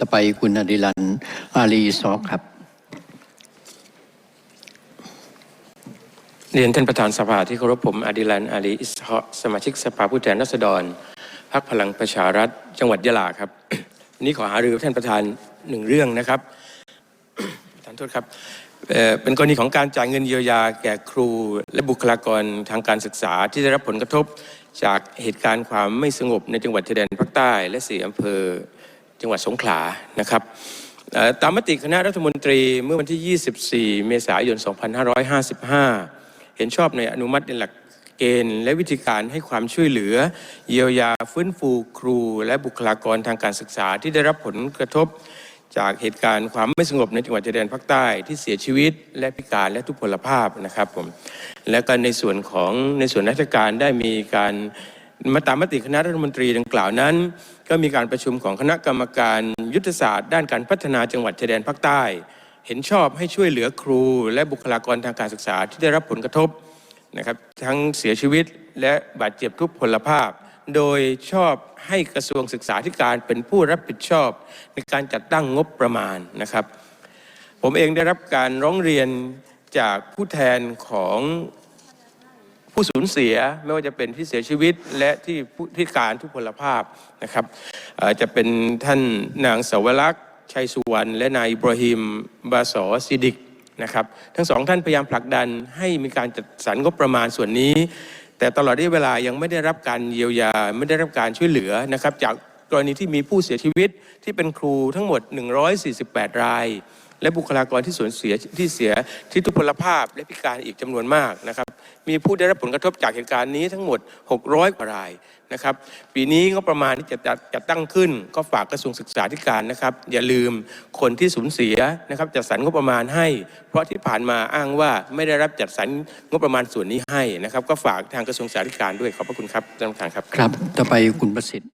ต่อไปคุณอดิรันอาลีซอกครับ เรียนท่านประธานสภาที่เคารพผมอดิลันอาลีอิสฮะสมาชิกสภาผู้แทนราษฎรพรรคพลังประชารัฐจังหวัดยะลาครับวันนี้ขอหารือท่านประธานหนึ่งเรื่องนะครับประธานโทษครับเเป็นกรณีของการจ่ายเงินเยียวยาแก่ครูและบุคลากรทางการศึกษาที่ได้รับผลกระทบจากเหตุการณ์ความไม่สงบในจังหวัดชายแดนภาคใต้ และสี่อำเภอ จังหวัดสงขลานะครับตามมติคณะรัฐมนตรีเมื่อวันที่ 24 เมษายน 2555 เห็นชอบในอนุมัติในหลักเกณฑ์ และวิธีการให้ความช่วยเหลือ เยียวยาฟื้นฟูครู และบุคลากรทางการศึกษาที่ได้รับผลกระทบ จากเหตุการณ์ความไม่สงบในจังหวัดชายแดนภาคใต้ที่เสียชีวิต และพิการและทุพพลภาพนะครับผมและก็ในส่วนของในส่วนราชการได้มีการ มาตามมติคณะรัฐมนตรีดังกล่าวนั้น ก็มีการประชุมของคณะกรรมการยุทธศาสตร์ ด้านการพัฒนาจังหวัดชายแดนภาคใต้ เห็นชอบให้ช่วยเหลือครู และบุคลากรทางการศึกษาที่ได้รับผลกระทบนะครับทั้งเสียชีวิตและบาดเจ็บทุพพลภาพ โดยชอบให้กระทรวงศึกษาธิการเป็นผู้รับผิดชอบ ในการจัดตั้งงบประมาณนะครับ ผมเองได้รับการร้องเรียนจากผู้แทนของ ผู้สูญเสียไม่ว่าจะเป็นที่เสียชีวิตและที่ผู้พิการทุพพลภาพนะครับจะเป็นท่านนางสาวรักษ์ชัยสุวรรณและนายอิบราฮิมบาสอซิดิกนะครับทั้งสองท่านพยายามผลักดันให้มีการจัดสรรงบประมาณส่วนนี้ แต่ตลอดระยะเวลายังไม่ได้รับการเยียวยาไม่ได้รับการช่วยเหลือนะครับจาก กรณีที่มีผู้เสียชีวิตที่เป็นครูทั้งหมด 148 ราย และบุคลากรที่สูญเสียที่เสียที่ทุพพลภาพและพิการอีกจำนวนมากนะครับ มีผู้ได้รับผลกระทบจากเหตุการณ์นี้ทั้งหมด 600กว่ารายนะครับ ปีนี้ก็ประมาณที่จะจัดจัดตั้งขึ้น ก็ฝากกระทรวงศึกษาธิการนะครับ อย่าลืมคนที่สูญเสียนะครับจัดสรรงบประมาณให้ เพราะที่ผ่านมาอ้างว่าไม่ได้รับจัดสรรงบประมาณส่วนนี้ให้นะครับ ก็ฝากทางกระทรวงศึกษาธิการด้วยขอบพระคุณครับท่านประธานครับครับต่อไปคุณประสิทธิ์